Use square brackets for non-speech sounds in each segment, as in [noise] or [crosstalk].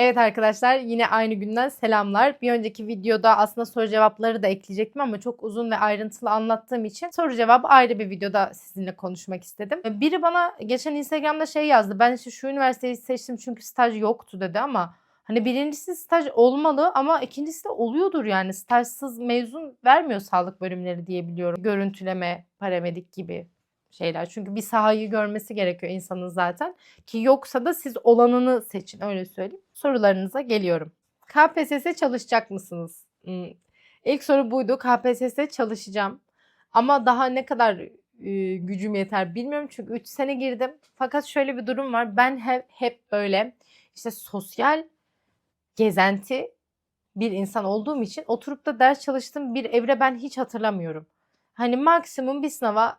Evet arkadaşlar yine aynı günden selamlar. Bir önceki videoda aslında soru cevapları da ekleyecektim ama çok uzun ve ayrıntılı anlattığım için soru cevabı ayrı bir videoda sizinle konuşmak istedim. Biri bana geçen Instagram'da şey yazdı. Ben işte şu üniversiteyi seçtim çünkü staj yoktu dedi ama hani birincisi staj olmalı ama ikincisi de oluyordur yani. Stajsız mezun vermiyor sağlık bölümleri diye biliyorum. Görüntüleme, paramedik gibi şeyler. Çünkü bir sahayı görmesi gerekiyor insanın zaten. Ki yoksa da siz olanını seçin öyle söyleyeyim. Sorularınıza geliyorum. KPSS çalışacak mısınız? Hmm. İlk soru buydu. KPSS çalışacağım. Ama daha ne kadar e, gücüm yeter bilmiyorum. Çünkü 3 sene girdim. Fakat şöyle bir durum var. Ben hep, hep böyle işte sosyal gezenti bir insan olduğum için oturup da ders çalıştığım bir evre ben hiç hatırlamıyorum. Hani maksimum bir sınava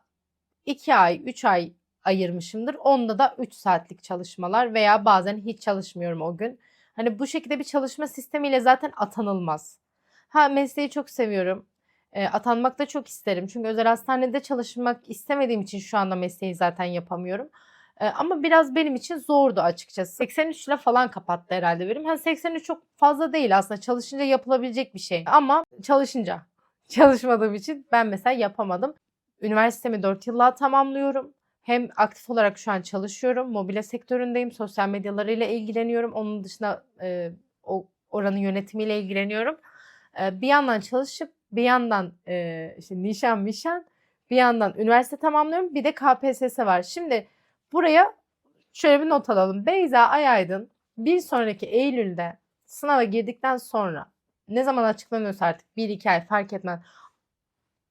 2 ay, 3 ay ayırmışımdır. Onda da 3 saatlik çalışmalar veya bazen hiç çalışmıyorum o gün. Hani bu şekilde bir çalışma sistemiyle zaten atanılmaz. Ha mesleği çok seviyorum. E, atanmak da çok isterim. Çünkü özel hastanede çalışmak istemediğim için şu anda mesleği zaten yapamıyorum. E, ama biraz benim için zordu açıkçası. 83 ile falan kapattı herhalde benim. Yani 83 çok fazla değil aslında. Çalışınca yapılabilecek bir şey. Ama çalışınca [laughs] çalışmadığım için ben mesela yapamadım. Üniversitemi 4 yılla tamamlıyorum. Hem aktif olarak şu an çalışıyorum. Mobilya sektöründeyim. Sosyal medyalarıyla ilgileniyorum. Onun dışında e, o oranın yönetimiyle ilgileniyorum. E, bir yandan çalışıp bir yandan e, işte nişan mişan bir yandan üniversite tamamlıyorum. Bir de KPSS var. Şimdi buraya şöyle bir not alalım. Beyza Ayaydın bir sonraki Eylül'de sınava girdikten sonra ne zaman açıklanıyorsa artık 1-2 ay fark etmez.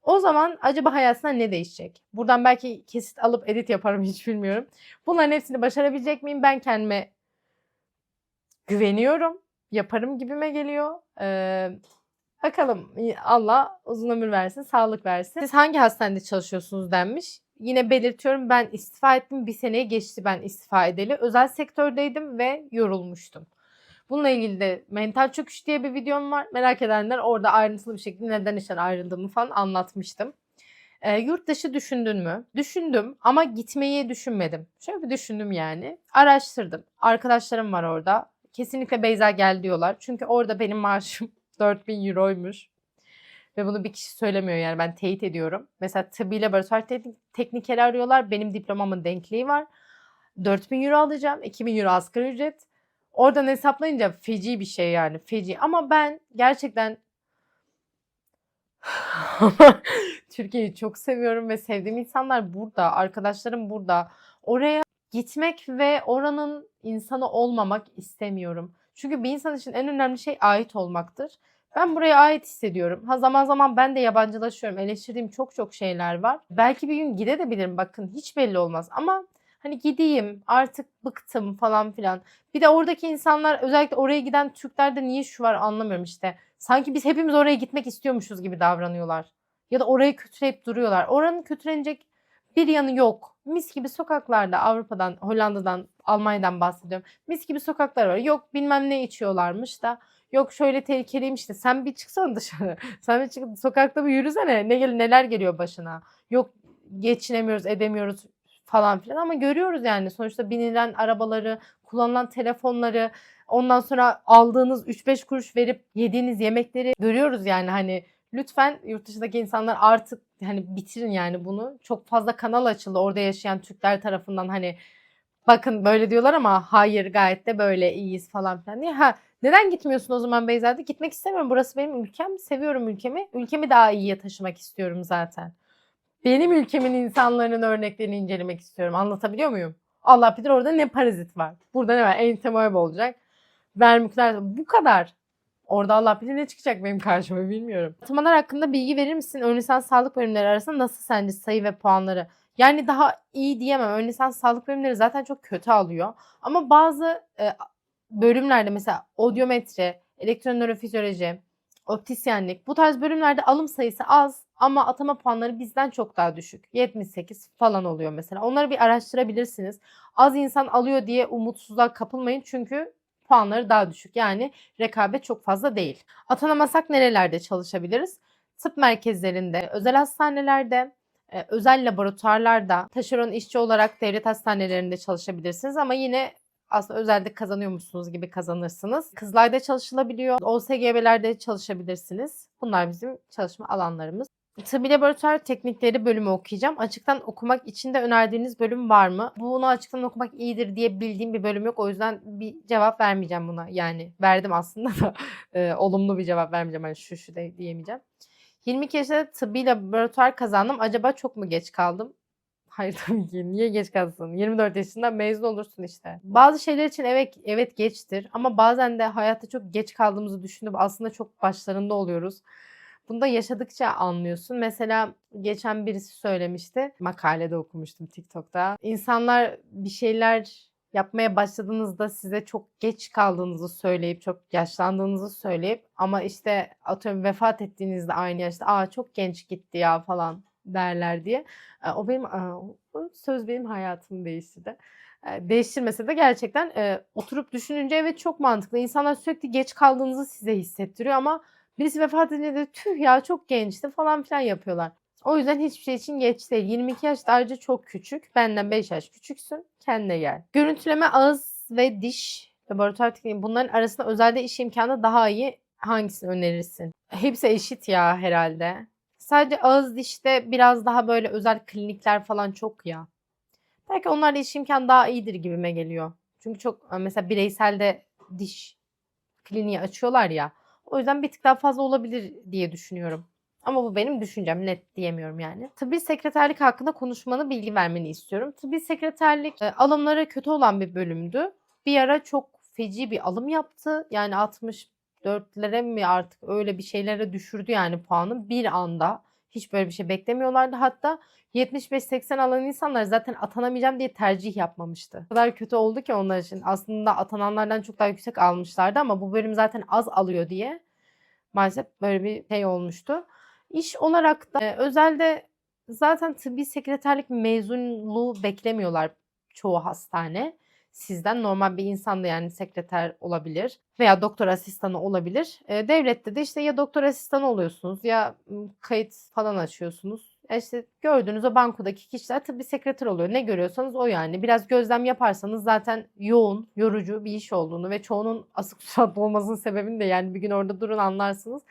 O zaman acaba hayatında ne değişecek? Buradan belki kesit alıp edit yaparım [laughs] hiç bilmiyorum. Bunların hepsini başarabilecek miyim? Ben kendime güveniyorum. Yaparım gibime geliyor. Ee, bakalım Allah uzun ömür versin, sağlık versin. Siz hangi hastanede çalışıyorsunuz denmiş. Yine belirtiyorum ben istifa ettim. Bir seneye geçti ben istifa edeli. Özel sektördeydim ve yorulmuştum. Bununla ilgili de mental çöküş diye bir videom var. Merak edenler orada ayrıntılı bir şekilde neden işten ayrıldığımı falan anlatmıştım. E, yurt dışı düşündün mü? Düşündüm ama gitmeyi düşünmedim. Şöyle bir düşündüm yani. Araştırdım. Arkadaşlarım var orada. Kesinlikle Beyza gel diyorlar. Çünkü orada benim maaşım [laughs] 4000 euroymuş. Ve bunu bir kişi söylemiyor yani ben teyit ediyorum. Mesela tıbbi laboratuvar teknik, teknikeri arıyorlar. Benim diplomamın denkliği var. 4000 euro alacağım. 2000 euro asgari ücret. Oradan hesaplayınca feci bir şey yani feci. Ama ben gerçekten [laughs] Türkiye'yi çok seviyorum ve sevdiğim insanlar burada, arkadaşlarım burada. Oraya gitmek ve oranın insanı olmamak istemiyorum. Çünkü bir insan için en önemli şey ait olmaktır. Ben buraya ait hissediyorum. Ha zaman zaman ben de yabancılaşıyorum. Eleştirdiğim çok çok şeyler var. Belki bir gün gidebilirim bakın hiç belli olmaz. Ama Hani gideyim artık bıktım falan filan. Bir de oradaki insanlar özellikle oraya giden Türklerde niye şu var anlamıyorum işte. Sanki biz hepimiz oraya gitmek istiyormuşuz gibi davranıyorlar. Ya da orayı kötüleyip duruyorlar. Oranın kötülenecek bir yanı yok. Mis gibi sokaklarda Avrupa'dan, Hollanda'dan, Almanya'dan bahsediyorum. Mis gibi sokaklar var. Yok bilmem ne içiyorlarmış da. Yok şöyle tehlikeliymiş de. Sen bir çıksana dışarı. [laughs] Sen bir çık sokakta bir yürüsene. Ne gel neler geliyor başına. Yok geçinemiyoruz, edemiyoruz falan filan ama görüyoruz yani sonuçta binilen arabaları, kullanılan telefonları, ondan sonra aldığınız 3-5 kuruş verip yediğiniz yemekleri görüyoruz yani hani lütfen yurt dışındaki insanlar artık hani bitirin yani bunu. Çok fazla kanal açıldı orada yaşayan Türkler tarafından hani bakın böyle diyorlar ama hayır gayet de böyle iyiyiz falan filan diye. Ha neden gitmiyorsun o zaman Beyza'da? Gitmek istemiyorum. Burası benim ülkem. Seviyorum ülkemi. Ülkemi daha iyiye taşımak istiyorum zaten benim ülkemin insanların örneklerini incelemek istiyorum. Anlatabiliyor muyum? Allah bilir orada ne parazit var. Burada ne var? Entemoeb olacak. Vermikler bu kadar. Orada Allah bilir ne çıkacak benim karşıma bilmiyorum. Atamalar hakkında bilgi verir misin? Ön lisans sağlık bölümleri arasında nasıl sence sayı ve puanları? Yani daha iyi diyemem. Ön lisans sağlık bölümleri zaten çok kötü alıyor. Ama bazı e, bölümlerde mesela odyometri, elektronörofizyoloji, optisyenlik bu tarz bölümlerde alım sayısı az ama atama puanları bizden çok daha düşük. 78 falan oluyor mesela. Onları bir araştırabilirsiniz. Az insan alıyor diye umutsuzluğa kapılmayın çünkü puanları daha düşük. Yani rekabet çok fazla değil. Atanamasak nerelerde çalışabiliriz? Tıp merkezlerinde, özel hastanelerde, e, özel laboratuvarlarda, taşeron işçi olarak devlet hastanelerinde çalışabilirsiniz ama yine aslında özelde kazanıyormuşsunuz gibi kazanırsınız. Kızılay'da çalışılabiliyor. OSGB'lerde çalışabilirsiniz. Bunlar bizim çalışma alanlarımız. Tıbbi laboratuvar teknikleri bölümü okuyacağım. Açıktan okumak için de önerdiğiniz bölüm var mı? Bunu açıktan okumak iyidir diye bildiğim bir bölüm yok. O yüzden bir cevap vermeyeceğim buna. Yani verdim aslında da [laughs] e, olumlu bir cevap vermeyeceğim. Hani şu şu de diyemeyeceğim. 22 yaşında tıbbi laboratuvar kazandım. Acaba çok mu geç kaldım? Hayır [laughs] tabii ki. Niye geç kalsın? 24 yaşında mezun olursun işte. Bazı şeyler için evet evet geçtir ama bazen de hayatta çok geç kaldığımızı düşünüp aslında çok başlarında oluyoruz. Bunu da yaşadıkça anlıyorsun. Mesela geçen birisi söylemişti. Makalede okumuştum TikTok'ta. İnsanlar bir şeyler yapmaya başladığınızda size çok geç kaldığınızı söyleyip çok yaşlandığınızı söyleyip ama işte atıyorum vefat ettiğinizde aynı yaşta aa çok genç gitti ya falan derler diye. O benim söz benim hayatımı değiştirdi. Değiştirmese de gerçekten oturup düşününce evet çok mantıklı. İnsanlar sürekli geç kaldığınızı size hissettiriyor ama birisi vefat edince de tüh ya çok gençti falan filan yapıyorlar. O yüzden hiçbir şey için geç değil. 22 yaş da ayrıca çok küçük. Benden 5 yaş küçüksün. Kendine gel. Görüntüleme ağız ve diş laboratuvar tekniği bunların arasında özelde iş imkanı daha iyi hangisini önerirsin? Hepsi eşit ya herhalde. Sadece ağız dişte biraz daha böyle özel klinikler falan çok ya. Belki onlarla iş imkanı daha iyidir gibime geliyor. Çünkü çok mesela bireyselde diş kliniği açıyorlar ya. O yüzden bir tık daha fazla olabilir diye düşünüyorum. Ama bu benim düşüncem net diyemiyorum yani. Tıbbi sekreterlik hakkında konuşmanı bilgi vermeni istiyorum. Tıbbi sekreterlik e, alımları kötü olan bir bölümdü. Bir ara çok feci bir alım yaptı. Yani 64'lere mi artık öyle bir şeylere düşürdü yani puanı bir anda. Hiç böyle bir şey beklemiyorlardı. Hatta 75-80 alan insanlar zaten atanamayacağım diye tercih yapmamıştı. O kadar kötü oldu ki onlar için. Aslında atananlardan çok daha yüksek almışlardı ama bu bölüm zaten az alıyor diye maalesef böyle bir şey olmuştu. İş olarak da e, özelde zaten tıbbi sekreterlik mezunluğu beklemiyorlar çoğu hastane. Sizden normal bir insan da yani sekreter olabilir veya doktor asistanı olabilir. E, devlette de işte ya doktor asistanı oluyorsunuz ya kayıt falan açıyorsunuz. E işte gördüğünüz o bankodaki kişiler tıbbi sekreter oluyor. Ne görüyorsanız o yani. Biraz gözlem yaparsanız zaten yoğun, yorucu bir iş olduğunu ve çoğunun [laughs] asık suratlı olmasının sebebini de yani bir gün orada durun anlarsınız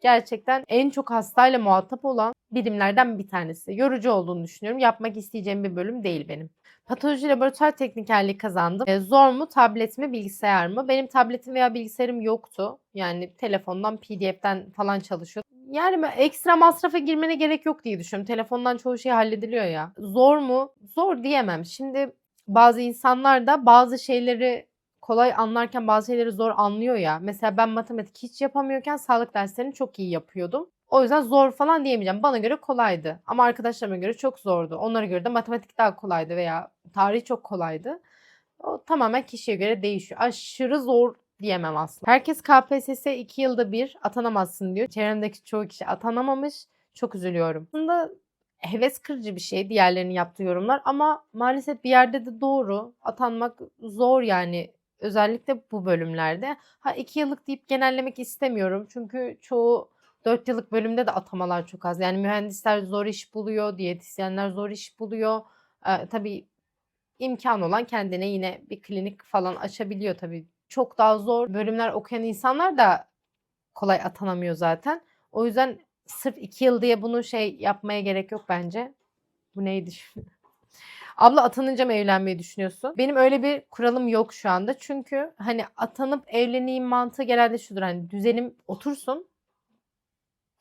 gerçekten en çok hastayla muhatap olan birimlerden bir tanesi. Yorucu olduğunu düşünüyorum. Yapmak isteyeceğim bir bölüm değil benim. Patoloji laboratuvar teknikerliği kazandım. E, zor mu? Tablet mi? Bilgisayar mı? Benim tabletim veya bilgisayarım yoktu. Yani telefondan, pdf'den falan çalışıyordum. Yani ekstra masrafa girmene gerek yok diye düşünüyorum. Telefondan çoğu şey hallediliyor ya. Zor mu? Zor diyemem. Şimdi bazı insanlar da bazı şeyleri kolay anlarken bazı şeyleri zor anlıyor ya. Mesela ben matematik hiç yapamıyorken sağlık derslerini çok iyi yapıyordum. O yüzden zor falan diyemeyeceğim. Bana göre kolaydı. Ama arkadaşlarıma göre çok zordu. Onlara göre de matematik daha kolaydı veya tarih çok kolaydı. O tamamen kişiye göre değişiyor. Aşırı zor diyemem aslında. Herkes KPSS 2 yılda bir atanamazsın diyor. Çevremdeki çoğu kişi atanamamış. Çok üzülüyorum. Aslında heves kırıcı bir şey diğerlerinin yaptığı yorumlar ama maalesef bir yerde de doğru. Atanmak zor yani özellikle bu bölümlerde. Ha 2 yıllık deyip genellemek istemiyorum. Çünkü çoğu 4 yıllık bölümde de atamalar çok az. Yani mühendisler zor iş buluyor, diyetisyenler zor iş buluyor. Ee, tabii imkan olan kendine yine bir klinik falan açabiliyor tabii. Çok daha zor bölümler okuyan insanlar da kolay atanamıyor zaten. O yüzden sırf 2 yıl diye bunu şey yapmaya gerek yok bence. Bu neydi şimdi? [laughs] Abla atanınca mı evlenmeyi düşünüyorsun? Benim öyle bir kuralım yok şu anda. Çünkü hani atanıp evleneyim mantığı genelde şudur. Hani düzenim otursun.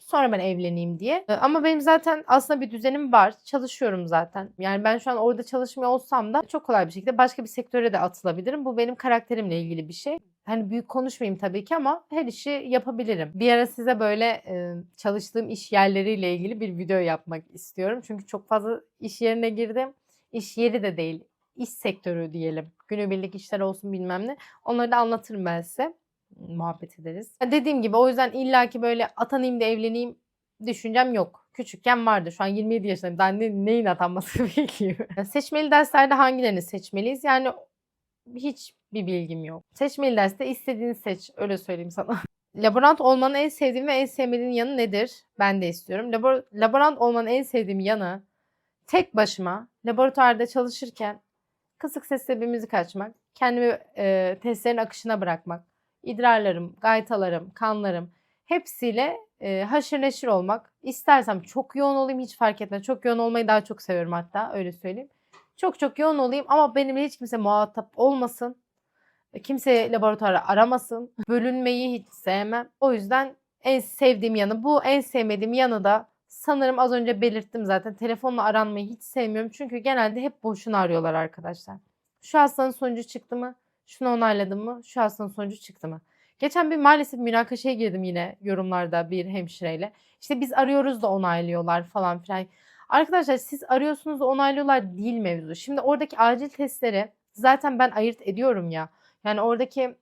Sonra ben evleneyim diye. Ee, Ama benim zaten aslında bir düzenim var. Çalışıyorum zaten. Yani ben şu an orada çalışmıyor olsam da çok kolay bir şekilde başka bir sektöre de atılabilirim. Bu benim karakterimle ilgili bir şey. Hani büyük konuşmayayım tabii ki ama her işi yapabilirim. Bir ara size böyle e, çalıştığım iş yerleriyle ilgili bir video yapmak istiyorum. Çünkü çok fazla iş yerine girdim. İş yeri de değil, iş sektörü diyelim. Günübirlik işler olsun bilmem ne. Onları da anlatırım ben size. Muhabbet ederiz. Dediğim gibi o yüzden illaki böyle atanayım da evleneyim düşüncem yok. Küçükken vardı. Şu an 27 yaşındayım. Daha ne, neyin atanması [laughs] bilgim. Seçmeli derslerde hangilerini seçmeliyiz? Yani hiç bir bilgim yok. Seçmeli derste istediğini seç. Öyle söyleyeyim sana. [laughs] Laborant olmanın en sevdiğim ve en sevmediğin yanı nedir? Ben de istiyorum. Labor, laborant olmanın en sevdiğim yanı tek başıma laboratuvarda çalışırken kısık sesle bir müzik açmak, kendimi e, testlerin akışına bırakmak, idrarlarım, gaytalarım, kanlarım hepsiyle e, haşır neşir olmak. İstersem çok yoğun olayım hiç fark etmez. Çok yoğun olmayı daha çok seviyorum hatta öyle söyleyeyim. Çok çok yoğun olayım ama benimle hiç kimse muhatap olmasın. Kimse laboratuvarı aramasın. Bölünmeyi hiç sevmem. O yüzden en sevdiğim yanı bu. En sevmediğim yanı da sanırım az önce belirttim zaten. Telefonla aranmayı hiç sevmiyorum. Çünkü genelde hep boşuna arıyorlar arkadaşlar. Şu hastanın sonucu çıktı mı? Şunu onayladım mı? Şu hastanın sonucu çıktı mı? Geçen bir maalesef münakaşaya girdim yine yorumlarda bir hemşireyle. İşte biz arıyoruz da onaylıyorlar falan filan. Arkadaşlar siz arıyorsunuz da onaylıyorlar değil mevzu. Şimdi oradaki acil testleri zaten ben ayırt ediyorum ya. Yani oradaki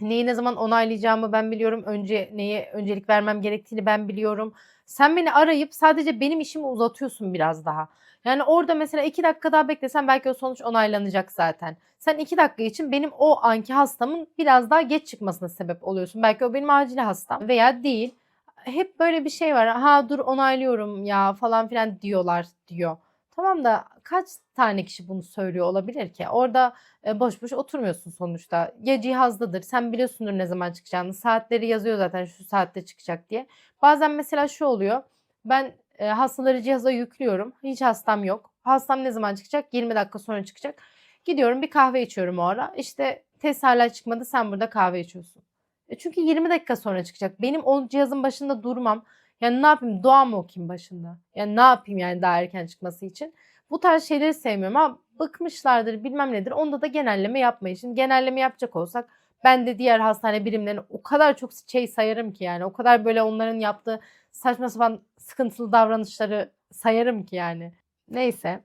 neyi ne zaman onaylayacağımı ben biliyorum. Önce neye öncelik vermem gerektiğini ben biliyorum. Sen beni arayıp sadece benim işimi uzatıyorsun biraz daha. Yani orada mesela iki dakika daha beklesen belki o sonuç onaylanacak zaten. Sen iki dakika için benim o anki hastamın biraz daha geç çıkmasına sebep oluyorsun. Belki o benim acil hastam veya değil. Hep böyle bir şey var. Ha dur onaylıyorum ya falan filan diyorlar diyor. Tamam da kaç tane kişi bunu söylüyor olabilir ki? Orada e, boş boş oturmuyorsun sonuçta. Ya cihazdadır. Sen biliyorsundur ne zaman çıkacağını. Saatleri yazıyor zaten şu saatte çıkacak diye. Bazen mesela şu oluyor. Ben e, hastaları cihaza yüklüyorum. Hiç hastam yok. Hastam ne zaman çıkacak? 20 dakika sonra çıkacak. Gidiyorum bir kahve içiyorum o ara. İşte test hala çıkmadı sen burada kahve içiyorsun. E çünkü 20 dakika sonra çıkacak. Benim o cihazın başında durmam. Yani ne yapayım? Dua mı okuyayım başında? Yani ne yapayım yani daha erken çıkması için? Bu tarz şeyleri sevmiyorum ama bıkmışlardır bilmem nedir. Onda da genelleme yapmayın. Şimdi genelleme yapacak olsak ben de diğer hastane birimlerini o kadar çok şey sayarım ki yani. O kadar böyle onların yaptığı saçma sapan sıkıntılı davranışları sayarım ki yani. Neyse.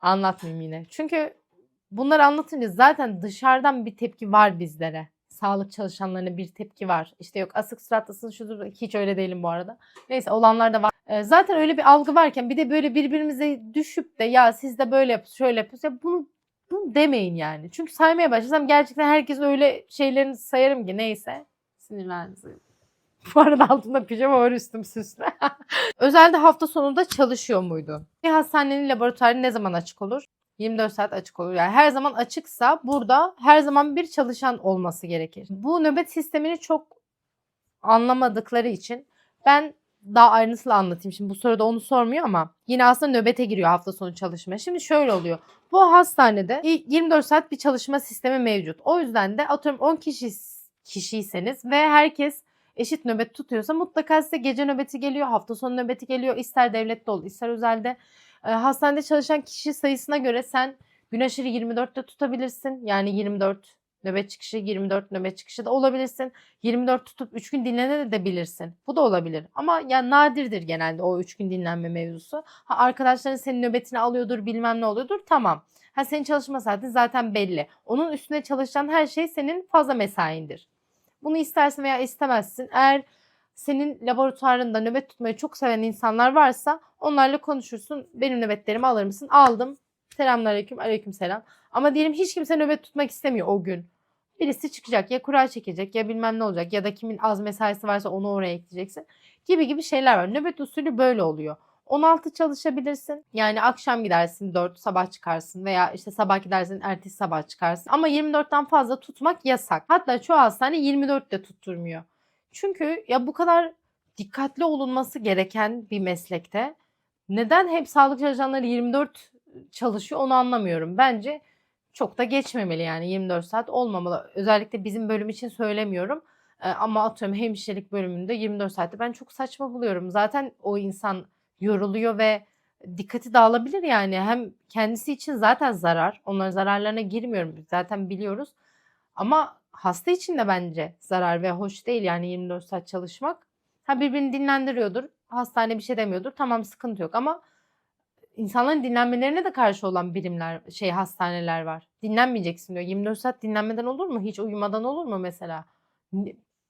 Anlatmayayım yine. Çünkü bunları anlatınca zaten dışarıdan bir tepki var bizlere. Sağlık çalışanlarına bir tepki var. İşte yok asık suratlısın şudur. Hiç öyle değilim bu arada. Neyse olanlar da var. Ee, zaten öyle bir algı varken bir de böyle birbirimize düşüp de ya siz de böyle yapıyorsunuz şöyle yapıyorsunuz. Ya bunu, bunu demeyin yani. Çünkü saymaya başlasam gerçekten herkes öyle şeylerini sayarım ki neyse. Sinirlendim. [laughs] Bu arada altında pijama var üstüm süslü. [laughs] Özelde hafta sonunda çalışıyor muydu? Bir hastanenin laboratuvarı ne zaman açık olur? 24 saat açık olur. Yani her zaman açıksa burada her zaman bir çalışan olması gerekir. Bu nöbet sistemini çok anlamadıkları için ben daha ayrıntılı anlatayım. Şimdi bu soruda onu sormuyor ama yine aslında nöbete giriyor hafta sonu çalışma. Şimdi şöyle oluyor. Bu hastanede 24 saat bir çalışma sistemi mevcut. O yüzden de atıyorum 10 kişi kişiyseniz ve herkes eşit nöbet tutuyorsa mutlaka size gece nöbeti geliyor, hafta sonu nöbeti geliyor. İster devlette ol, ister özelde. E, hastanede çalışan kişi sayısına göre sen gün aşırı 24'te tutabilirsin. Yani 24 nöbet çıkışı, 24 nöbet çıkışı da olabilirsin. 24 tutup 3 gün dinlenebilirsin. Bu da olabilir. Ama ya nadirdir genelde o 3 gün dinlenme mevzusu. Ha arkadaşların senin nöbetini alıyordur, bilmem ne oluyordur. Tamam. Ha senin çalışma saatin zaten belli. Onun üstüne çalışan her şey senin fazla mesaindir. Bunu istersin veya istemezsin. Eğer senin laboratuvarında nöbet tutmayı çok seven insanlar varsa onlarla konuşursun. Benim nöbetlerimi alır mısın? Aldım. Selamünaleyküm, aleyküm selam. Ama diyelim hiç kimse nöbet tutmak istemiyor o gün. Birisi çıkacak ya kura çekecek ya bilmem ne olacak ya da kimin az mesaisi varsa onu oraya ekleyeceksin gibi gibi şeyler var. Nöbet usulü böyle oluyor. 16 çalışabilirsin. Yani akşam gidersin 4 sabah çıkarsın veya işte sabah gidersin ertesi sabah çıkarsın. Ama 24'ten fazla tutmak yasak. Hatta çoğu hastane 24 de tutturmuyor. Çünkü ya bu kadar dikkatli olunması gereken bir meslekte neden hep sağlık çalışanları 24 çalışıyor onu anlamıyorum. Bence çok da geçmemeli yani 24 saat olmamalı. Özellikle bizim bölüm için söylemiyorum. Ama atıyorum hemşirelik bölümünde 24 saatte ben çok saçma buluyorum. Zaten o insan yoruluyor ve dikkati dağılabilir yani. Hem kendisi için zaten zarar. Onların zararlarına girmiyorum. Zaten biliyoruz. Ama hasta için de bence zarar ve hoş değil yani 24 saat çalışmak. Ha birbirini dinlendiriyordur. Hastane bir şey demiyordur. Tamam sıkıntı yok ama insanların dinlenmelerine de karşı olan birimler, şey hastaneler var. Dinlenmeyeceksin diyor. 24 saat dinlenmeden olur mu? Hiç uyumadan olur mu mesela?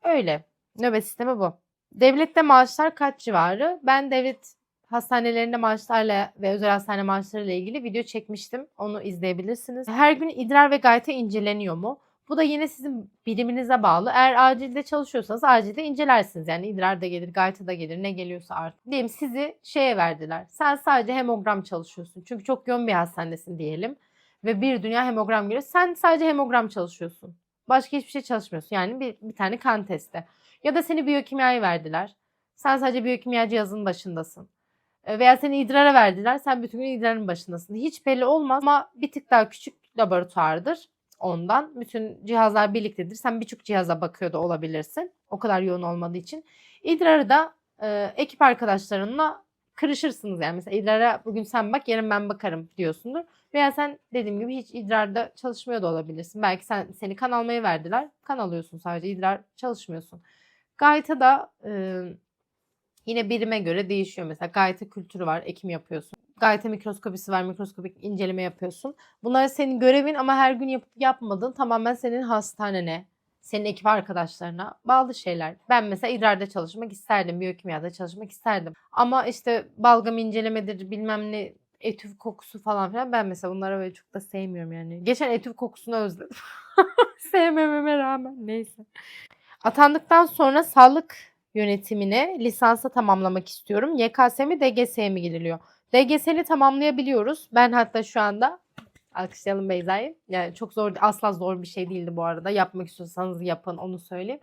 Öyle. Nöbet sistemi bu. Devlette maaşlar kaç civarı? Ben devlet hastanelerinde maaşlarla ve özel hastane maaşlarıyla ilgili video çekmiştim. Onu izleyebilirsiniz. Her gün idrar ve gayta inceleniyor mu? Bu da yine sizin biriminize bağlı. Eğer acilde çalışıyorsanız acilde incelersiniz. Yani idrar da gelir, gayta da gelir, ne geliyorsa artık. Diyelim sizi şeye verdiler. Sen sadece hemogram çalışıyorsun. Çünkü çok yoğun bir hastanesin diyelim. ve bir dünya hemogram giriyor. Sen sadece hemogram çalışıyorsun. Başka hiçbir şey çalışmıyorsun. Yani bir, bir tane kan testi. Ya da seni biyokimyayı verdiler. Sen sadece biyokimya cihazının başındasın. E, Veya seni idrara verdiler. Sen bütün gün idrarın başındasın. Hiç belli olmaz ama bir tık daha küçük laboratuvardır ondan. Bütün cihazlar birliktedir. Sen birçok cihaza bakıyor da olabilirsin. O kadar yoğun olmadığı için. İdrarı da e, ekip arkadaşlarınla kırışırsınız yani. Mesela idrara bugün sen bak yarın ben bakarım diyorsundur. Veya sen dediğim gibi hiç idrarda çalışmıyor da olabilirsin. Belki sen seni kan almaya verdiler. Kan alıyorsun sadece idrar çalışmıyorsun. Gayta da e, yine birime göre değişiyor. Mesela gayta kültürü var. Ekim yapıyorsun. Gayta mikroskopisi var. Mikroskopik inceleme yapıyorsun. Bunlar senin görevin ama her gün yapıp yapmadığın tamamen senin hastanene, senin ekip arkadaşlarına bağlı şeyler. Ben mesela idrarda çalışmak isterdim. Biyokimyada çalışmak isterdim. Ama işte balgam incelemedir bilmem ne etüf kokusu falan filan. Ben mesela bunları böyle çok da sevmiyorum yani. Geçen etüf kokusunu özledim. [laughs] Sevmememe rağmen neyse. Atandıktan sonra sağlık yönetimine lisansa tamamlamak istiyorum. YKS mi DGS mi giriliyor? DGS'ni tamamlayabiliyoruz. Ben hatta şu anda alkışlayalım Beyza'yı. Yani çok zor, asla zor bir şey değildi bu arada. Yapmak istiyorsanız yapın onu söyleyeyim.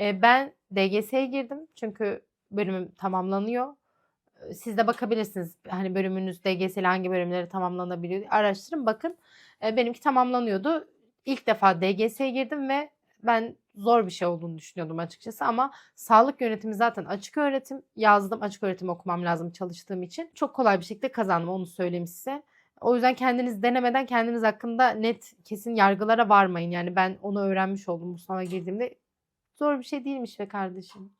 Ee, ben DGS'ye girdim çünkü bölümüm tamamlanıyor. Ee, Siz de bakabilirsiniz. Hani bölümünüz DGS ile hangi bölümleri tamamlanabiliyor araştırın bakın. Ee, benimki tamamlanıyordu. İlk defa DGS'ye girdim ve ben zor bir şey olduğunu düşünüyordum açıkçası ama sağlık yönetimi zaten açık öğretim yazdım. Açık öğretim okumam lazım çalıştığım için. Çok kolay bir şekilde kazandım onu söyleyeyim size. O yüzden kendiniz denemeden kendiniz hakkında net kesin yargılara varmayın. Yani ben onu öğrenmiş oldum bu sınava girdiğimde. Zor bir şey değilmiş be kardeşim.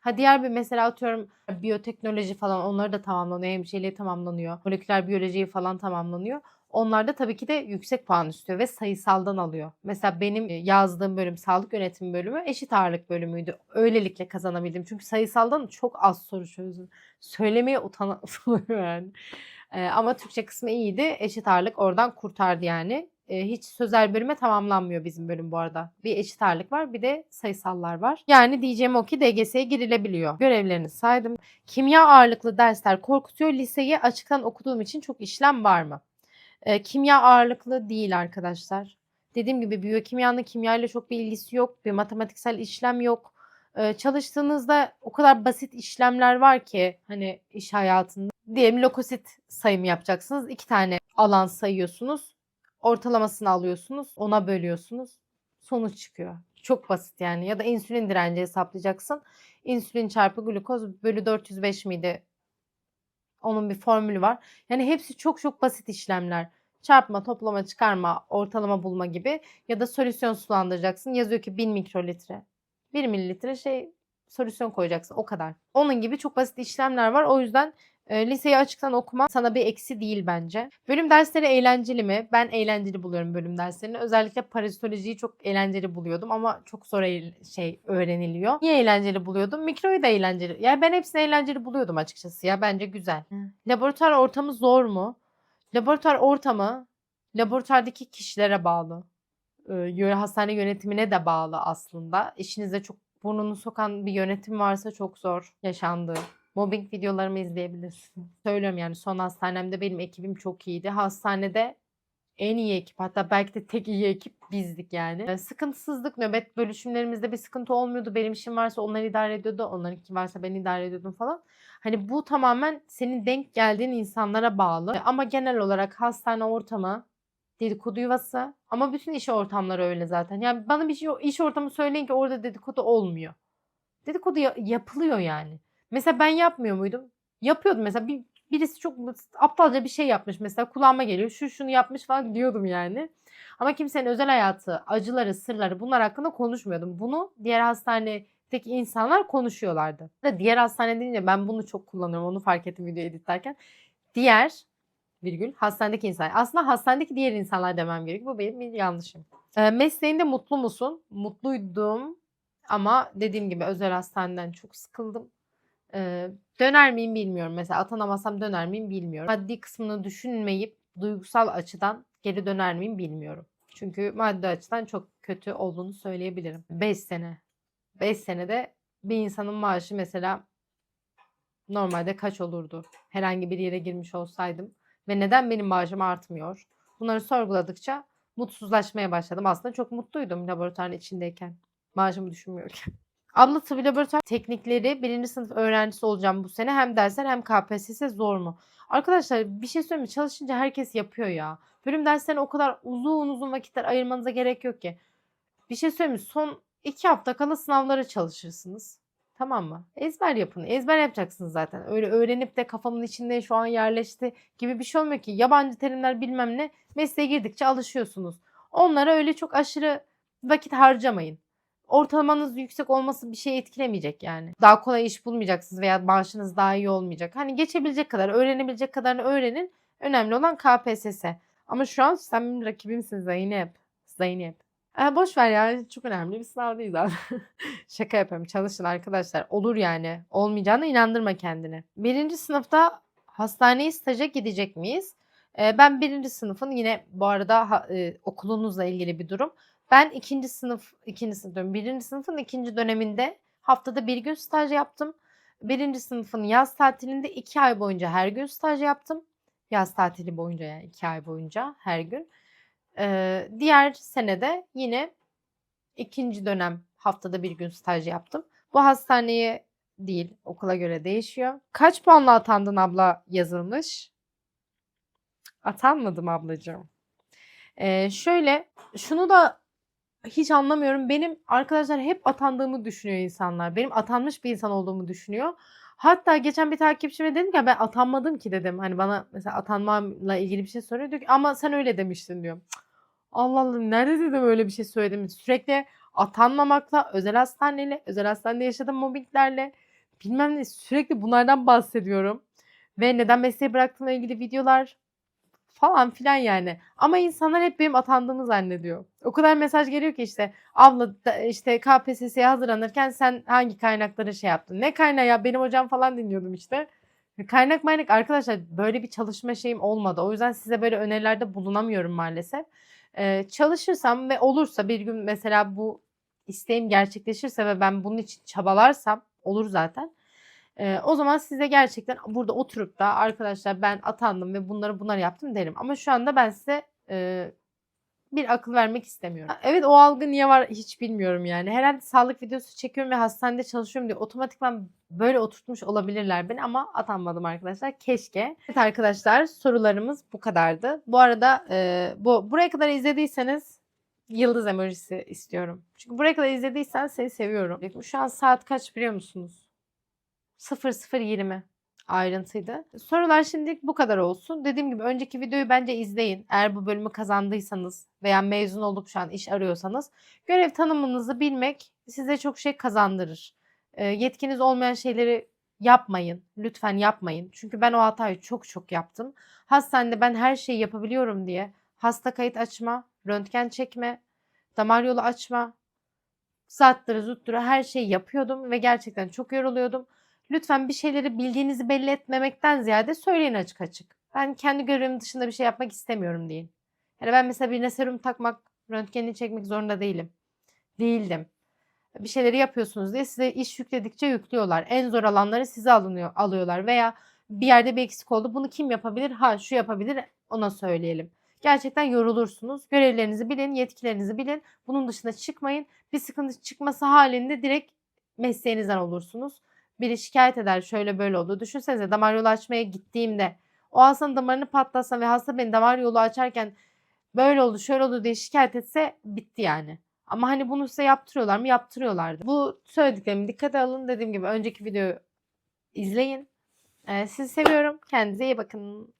Ha diğer bir mesela atıyorum biyoteknoloji falan onları da tamamlanıyor. Hemşireliği tamamlanıyor. Moleküler biyolojiyi falan tamamlanıyor. Onlar da tabii ki de yüksek puan istiyor ve sayısaldan alıyor. Mesela benim yazdığım bölüm sağlık yönetimi bölümü eşit ağırlık bölümüydü. Öylelikle kazanabildim. Çünkü sayısaldan çok az soru çözdüm. Söylemeye utan- [laughs] utanıyorum yani. Ee, ama Türkçe kısmı iyiydi. Eşit ağırlık oradan kurtardı yani. Ee, hiç sözel bölüme tamamlanmıyor bizim bölüm bu arada. Bir eşit ağırlık var bir de sayısallar var. Yani diyeceğim o ki DGS'ye girilebiliyor. Görevlerini saydım. Kimya ağırlıklı dersler korkutuyor. Liseyi açıktan okuduğum için çok işlem var mı? Ee, kimya ağırlıklı değil arkadaşlar. Dediğim gibi biyokimyanın kimya ile çok bir ilgisi yok. Bir matematiksel işlem yok. Ee, çalıştığınızda o kadar basit işlemler var ki hani iş hayatında. Diyelim lokosit sayımı yapacaksınız. İki tane alan sayıyorsunuz. Ortalamasını alıyorsunuz. Ona bölüyorsunuz. Sonuç çıkıyor. Çok basit yani. Ya da insülin direnci hesaplayacaksın. İnsülin çarpı glukoz bölü 405 miydi? Onun bir formülü var. Yani hepsi çok çok basit işlemler. Çarpma, toplama, çıkarma, ortalama bulma gibi. Ya da solüsyon sulandıracaksın. Yazıyor ki 1000 mikrolitre. 1 mililitre şey solüsyon koyacaksın. O kadar. Onun gibi çok basit işlemler var. O yüzden e, liseyi açıktan okuma sana bir eksi değil bence. Bölüm dersleri eğlenceli mi? Ben eğlenceli buluyorum bölüm derslerini. Özellikle parazitolojiyi çok eğlenceli buluyordum ama çok zor şey öğreniliyor. Niye eğlenceli buluyordum? Mikroyu da eğlenceli. Yani ben hepsini eğlenceli buluyordum açıkçası ya. Bence güzel. Laboratuvar ortamı zor mu? Laboratuvar ortamı laboratuvardaki kişilere bağlı. Ee, hastane yönetimine de bağlı aslında. İşinize çok burnunu sokan bir yönetim varsa çok zor yaşandı. Mobbing videolarımı izleyebilirsin. Söylüyorum yani son hastanemde benim ekibim çok iyiydi. Hastanede en iyi ekip hatta belki de tek iyi ekip bizdik yani. Ee, Sıkıntısızlık nöbet bölüşümlerimizde bir sıkıntı olmuyordu. Benim işim varsa onlar idare ediyordu. Onlarınki varsa ben idare ediyordum falan. Hani bu tamamen senin denk geldiğin insanlara bağlı. Ama genel olarak hastane ortamı dedikodu yuvası. Ama bütün iş ortamları öyle zaten. Yani bana bir şey iş ortamı söyleyin ki orada dedikodu olmuyor. Dedikodu ya- yapılıyor yani. Mesela ben yapmıyor muydum? Yapıyordum mesela bir, birisi çok aptalca bir şey yapmış mesela kulağıma geliyor şu şunu yapmış falan diyordum yani. Ama kimsenin özel hayatı, acıları, sırları bunlar hakkında konuşmuyordum. Bunu diğer hastanedeki insanlar konuşuyorlardı. Ve diğer hastane deyince ben bunu çok kullanıyorum. Onu fark ettim video editlerken. Diğer virgül hastanedeki insan. Aslında hastanedeki diğer insanlar demem gerekiyor. Bu benim bir yanlışım. Ee, mesleğinde mutlu musun? Mutluydum. Ama dediğim gibi özel hastaneden çok sıkıldım. Ee, döner miyim bilmiyorum. Mesela atanamazsam döner miyim bilmiyorum. Maddi kısmını düşünmeyip duygusal açıdan geri döner miyim bilmiyorum. Çünkü maddi açıdan çok kötü olduğunu söyleyebilirim. 5 sene. 5 senede bir insanın maaşı mesela normalde kaç olurdu? Herhangi bir yere girmiş olsaydım. Ve neden benim maaşım artmıyor? Bunları sorguladıkça mutsuzlaşmaya başladım. Aslında çok mutluydum laboratuvarın içindeyken. Maaşımı düşünmüyorken. Abla tıbbi laboratuvar teknikleri birinci sınıf öğrencisi olacağım bu sene. Hem dersler hem KPSS zor mu? Arkadaşlar bir şey söyleyeyim mi? Çalışınca herkes yapıyor ya. Bölüm derslerine o kadar uzun uzun vakitler ayırmanıza gerek yok ki. Bir şey söyleyeyim mi? Son iki hafta kala sınavlara çalışırsınız. Tamam mı? Ezber yapın. Ezber yapacaksınız zaten. Öyle öğrenip de kafamın içinde şu an yerleşti gibi bir şey olmuyor ki. Yabancı terimler bilmem ne. Mesleğe girdikçe alışıyorsunuz. Onlara öyle çok aşırı vakit harcamayın. Ortalamanız yüksek olması bir şey etkilemeyecek yani. Daha kolay iş bulmayacaksınız veya maaşınız daha iyi olmayacak. Hani geçebilecek kadar, öğrenebilecek kadarını öğrenin. Önemli olan KPSS. Ama şu an sen benim rakibimsin Zeynep. Zeynep. E, boş ver ya. Çok önemli bir sınav değil zaten. [laughs] Şaka yapıyorum. Çalışın arkadaşlar. Olur yani. Olmayacağına inandırma kendini. Birinci sınıfta hastaneye staja gidecek miyiz? E, ben birinci sınıfın yine bu arada ha- e, okulunuzla ilgili bir durum. Ben ikinci sınıf, ikinci sınıf diyorum, birinci sınıfın ikinci döneminde haftada bir gün staj yaptım. Birinci sınıfın yaz tatilinde iki ay boyunca her gün staj yaptım. Yaz tatili boyunca yani iki ay boyunca her gün. Ee, diğer senede yine ikinci dönem haftada bir gün staj yaptım. Bu hastaneye değil okula göre değişiyor. Kaç puanla atandın abla yazılmış? Atanmadım ablacığım. Ee, şöyle şunu da hiç anlamıyorum. Benim arkadaşlar hep atandığımı düşünüyor insanlar. Benim atanmış bir insan olduğumu düşünüyor. Hatta geçen bir takipçime dedim ki "Ya ben atanmadım ki dedim. Hani bana mesela atanmamla ilgili bir şey soruyor. Diyor ki ama sen öyle demiştin diyor. Allah Allah nerede dedim öyle bir şey söyledim. Sürekli atanmamakla, özel hastaneyle, özel hastanede yaşadığım mobbinglerle bilmem ne sürekli bunlardan bahsediyorum. Ve neden mesleği bıraktığımla ilgili videolar falan filan yani. Ama insanlar hep benim atandığımı zannediyor. O kadar mesaj geliyor ki işte abla işte KPSS'ye hazırlanırken sen hangi kaynakları şey yaptın? Ne kaynağı ya benim hocam falan dinliyordum işte. Kaynak maynak arkadaşlar böyle bir çalışma şeyim olmadı. O yüzden size böyle önerilerde bulunamıyorum maalesef. Ee, çalışırsam ve olursa bir gün mesela bu isteğim gerçekleşirse ve ben bunun için çabalarsam olur zaten. Ee, o zaman size gerçekten burada oturup da arkadaşlar ben atandım ve bunları bunları yaptım derim. Ama şu anda ben size e, bir akıl vermek istemiyorum. Evet o algı niye var hiç bilmiyorum yani. Herhalde sağlık videosu çekiyorum ve hastanede çalışıyorum diye otomatikman böyle oturtmuş olabilirler beni ama atanmadım arkadaşlar. Keşke. Evet arkadaşlar sorularımız bu kadardı. Bu arada e, bu buraya kadar izlediyseniz yıldız emojisi istiyorum. Çünkü buraya kadar izlediysen seni seviyorum. Şu an saat kaç biliyor musunuz? 0020 ayrıntıydı. Sorular şimdilik bu kadar olsun. Dediğim gibi önceki videoyu bence izleyin. Eğer bu bölümü kazandıysanız veya mezun olup şu an iş arıyorsanız görev tanımınızı bilmek size çok şey kazandırır. E, yetkiniz olmayan şeyleri yapmayın. Lütfen yapmayın. Çünkü ben o hatayı çok çok yaptım. Hastanede ben her şeyi yapabiliyorum diye hasta kayıt açma, röntgen çekme, damar yolu açma, zattırı zuttura her şeyi yapıyordum ve gerçekten çok yoruluyordum. Lütfen bir şeyleri bildiğinizi belli etmemekten ziyade söyleyin açık açık. Ben kendi görevim dışında bir şey yapmak istemiyorum deyin. Yani ben mesela birine serum takmak, röntgenini çekmek zorunda değilim. Değildim. Bir şeyleri yapıyorsunuz diye size iş yükledikçe yüklüyorlar. En zor alanları size alınıyor, alıyorlar veya bir yerde bir eksik oldu. Bunu kim yapabilir? Ha şu yapabilir ona söyleyelim. Gerçekten yorulursunuz. Görevlerinizi bilin, yetkilerinizi bilin. Bunun dışına çıkmayın. Bir sıkıntı çıkması halinde direkt mesleğinizden olursunuz biri şikayet eder şöyle böyle oldu. Düşünsenize damar yolu açmaya gittiğimde o hastanın damarını patlatsa ve hasta beni damar yolu açarken böyle oldu şöyle oldu diye şikayet etse bitti yani. Ama hani bunu size yaptırıyorlar mı? Yaptırıyorlardı. Bu söylediklerimi dikkate alın. Dediğim gibi önceki videoyu izleyin. Ee, sizi seviyorum. Kendinize iyi bakın.